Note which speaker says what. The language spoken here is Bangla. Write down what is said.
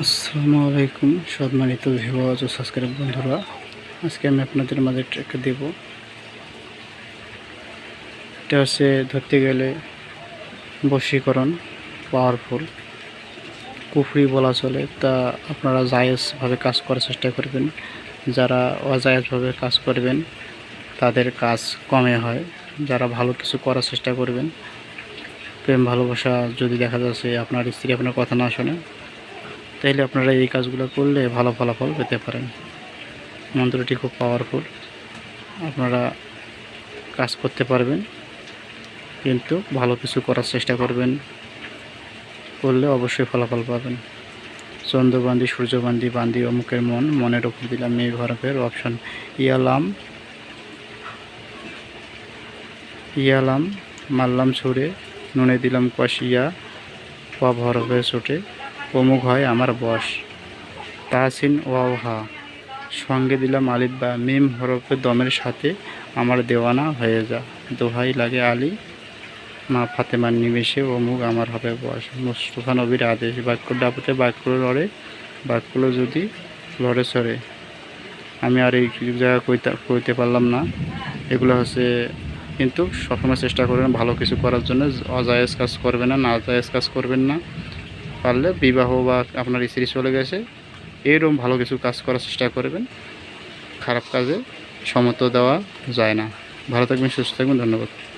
Speaker 1: আসসালামু আলাইকুম, সম্মানিত ভিউয়ার্স ও সাবস্ক্রাইব বন্ধুরা। আজকে আমি আপনাদের মাঝে একটা দেব। এটা হচ্ছে ধরতে গেলে বশীকরণ পাওয়ারফুল কুফরি বলা চলে, তা আপনারা জায়েজভাবে কাজ করার চেষ্টা করবেন। যারা অজায়েজভাবে কাজ করবেন, তাদের কাজ কমে হয়। যারা ভালো কিছু করার চেষ্টা করবেন, প্রেম ভালোবাসা যদি দেখা যাচ্ছে আপনার স্ত্রী আপনার কথা না শোনে তাইলে আপনারা এই কাজগুলো করলে ভালো ফলাফল পেতে পারেন। মন্ত্রটি খুব পাওয়ারফুল আপনারা কাজ করতে পারবেন, কিন্তু ভালো কিছু করার চেষ্টা করবেন। করলে অবশ্যই ফলাফল পাবেন। চন্দ্রবান্দি, সূর্যবান্দি, বান্দি, অমুকের মন, মনের ওপর দিলাম মেয়ে ঘরফের অপশন ইয়ালাম ইয়ালাম মারলাম ছুড়ে, নুনে দিলাম কষিয়া, পা ভরফে ছুটে। অমুক হয় আমার বশ তাহসিন ওয়াওহা। সঙ্গে দিলাম আলিফ বা মিম হরফে দমের সাথে আমার দেওয়ানা হয়ে যা। দোহাই লাগে আলী। মা ফাতেমার নিমেষে অমুক আমার হবে বস। মুস্তফা নবীর আদেশ বাক্য ডাবতে বাক্য লড়ে বাক্যগুলো যদি লড়ে সরে আমি আর এই জায়গা কইতে কইতে পারলাম না। এগুলো হচ্ছে, কিন্তু সবসময় চেষ্টা করবেন ভালো কিছু করার জন্য। অজায়েজ কাজ করবেন না না জায়েজ কাজ করবেন না। পারলে বিবাহ বা আপনার স্ত্রী চলে গেছে এরকম ভালো কিছু কাজ করার চেষ্টা করবেন। খারাপ কাজে সমত দেওয়া যায় না। ভালো থাকবেন, সুস্থ থাকবেন, ধন্যবাদ।